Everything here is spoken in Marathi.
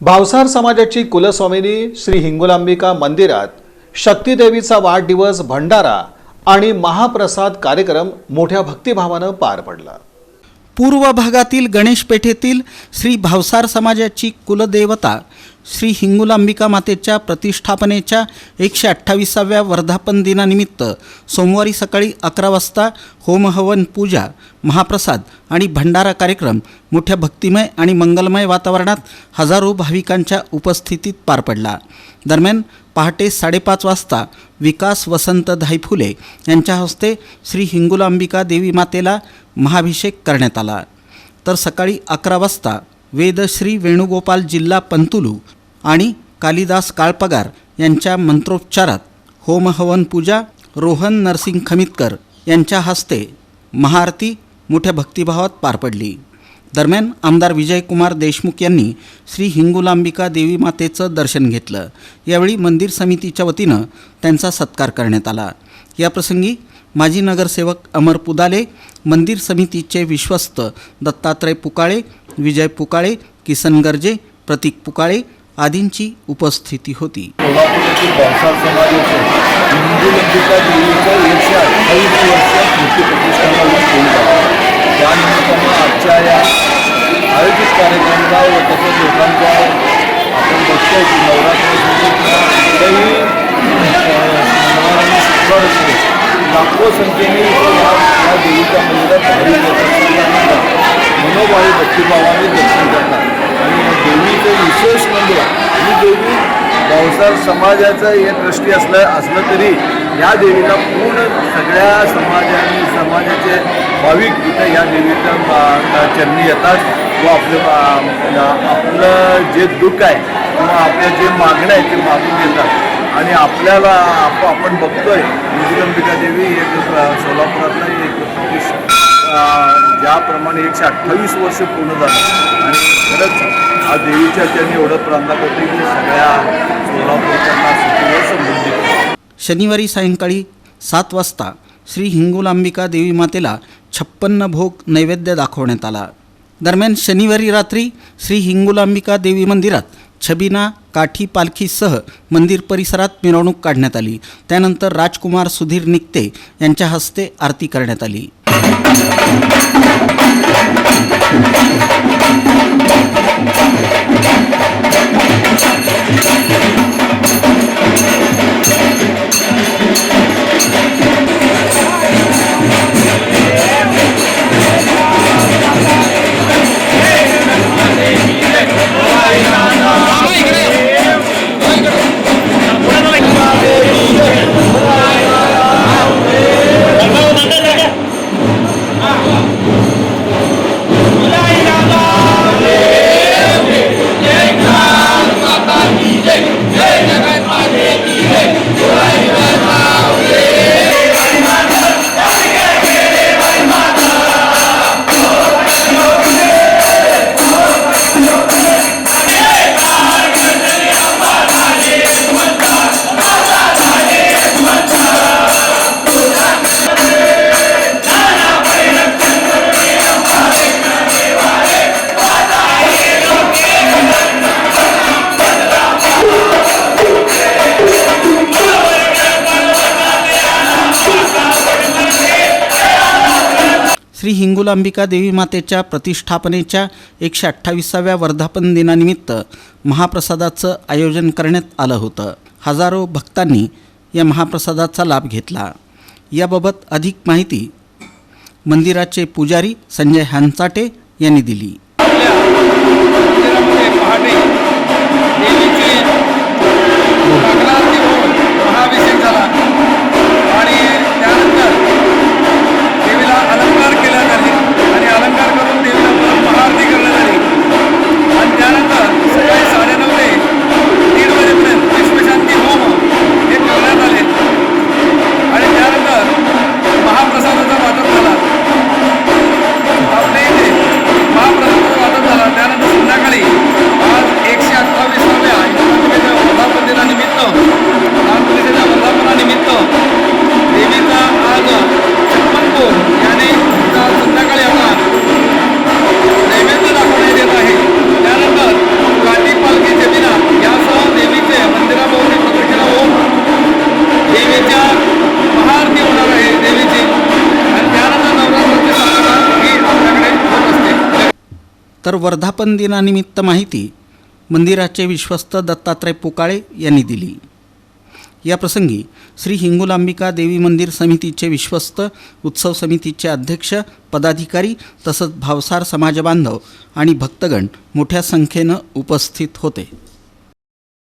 भावसार समाजाची कुलस्वामिनी श्री हिंगुलांबिका मंदिरात शक्तीदेवीचा वाढदिवस भंडारा आणि महाप्रसाद कार्यक्रम मोठ्या भक्तिभावानं पार पडला. पूर्व भागातील गणेश पेठेतील श्री भावसार समाजाची कुलदेवता श्री हिंगुलांबिका मातेच्या प्रतिष्ठापनेच्या एकशे अठ्ठावीसाव्या वर्धापन दिनानिमित्त सोमवारी सकाळी अकरा वाजता होमहवन पूजा महाप्रसाद आणि भंडारा कार्यक्रम मोठ्या भक्तिमय आणि मंगलमय वातावरणात हजारो भाविकांच्या उपस्थितीत पार पडला. दरम्यान पहाटे साडेपाच वाजता विकास वसंत धायफुले यांच्या हस्ते श्री हिंगुलांबिका देवी मातेला महाभिषेक करण्यात आला. तर सकाळी अकरा वाजता वेदश्री वेणुगोपाल जिल्हा पंतुलू आणि कालिदास काळपगार यांच्या मंत्रोच्चारात होमहवन पूजा रोहन नरसिंग खमितकर यांच्या हस्ते महाआरती मोठ्या भक्तिभावात पार पडली. दरम्यान आमदार विजयकुमार देशमुख यांनी श्री हिंगुलांबिका देवी मातेचं दर्शन घेतलं. यावेळी मंदिर समितीच्या वतीनं त्यांचा सत्कार करण्यात आला. याप्रसंगी माजी नगरसेवक अमर पुदाले मंदिर समितीचे विश्वस्त दत्तात्रय पुकाळे विजय पुकाळे किसन गर्जे प्रतीक पुकाळे आदींची उपस्थिती होती. वर्ष त्यानिमित्तानं आजच्या या आयोजित कार्यक्रमाला व तसंच आपण बघतोय की कुठेही शुक्रवार असते. लाखो संख्येने या देवीच्या मंदिरात भाविक येतात मनोभावी भक्तिभावाने दर्शन करतात. भावसार समाजाचं हे दृष्टी असलं असलं तरी या देवीला पूर्ण सगळ्या समाजाने समाजाचे भाविक इथं या देवीच्या चरणी येतात. व आपलं आपलं जे दुःख आहे किंवा आपल्या जे मागणं आहे ते मागून घेतात. आणि आपल्याला आप आपण बघतोय मुजगंबिका देवी एक सोलापुरातला एक ज्याप्रमाणे एकशे अठ्ठावीस वर्ष पूर्ण झालं. आणि खरंच हा देवीच्या त्यांनी एवढं प्रार्थना करते. की सगळ्या सोलापूरच्यांना समृद्धी शनिवारी सायंकाळी सात वाजता श्री हिंगुलांबिका देवी मातेला छप्पन्न भोग नैवेद्य दाखवण्यात आला. दरम्यान शनिवारी रात्री श्री हिंगुलांबिका देवी मंदिरात छबिना काठी पालखीसह मंदिर परिसरात मिरवणूक काढण्यात आली. त्यानंतर राजकुमार सुधीर निकते यांच्या हस्ते आरती करण्यात आली. Thank you. श्री हिंगुलांबिका देवी मातेच्या प्रतिष्ठापनेच्या एकशे अठ्ठावीसाव्या वर्धापन दिनानिमित्त महाप्रसादाचं आयोजन करण्यात आलं होतं. हजारो भक्तांनी या महाप्रसादाचा लाभ घेतला. याबाबत अधिक माहिती मंदिराचे पुजारी संजय हांचाटे यांनी दिली. तर वर्धापन दिनानिमित्त माहिती मंदिराचे विश्वस्त दत्तात्रय पुकाळे यांनी दिली. या प्रसंगी श्री हिंगुलांबिका देवी मंदिर समितीचे विश्वस्त उत्सव समितीचे अध्यक्ष पदाधिकारी तसंच भावसार समाजबांधव आणि भक्तगण मोठ्या संख्येनं उपस्थित होते.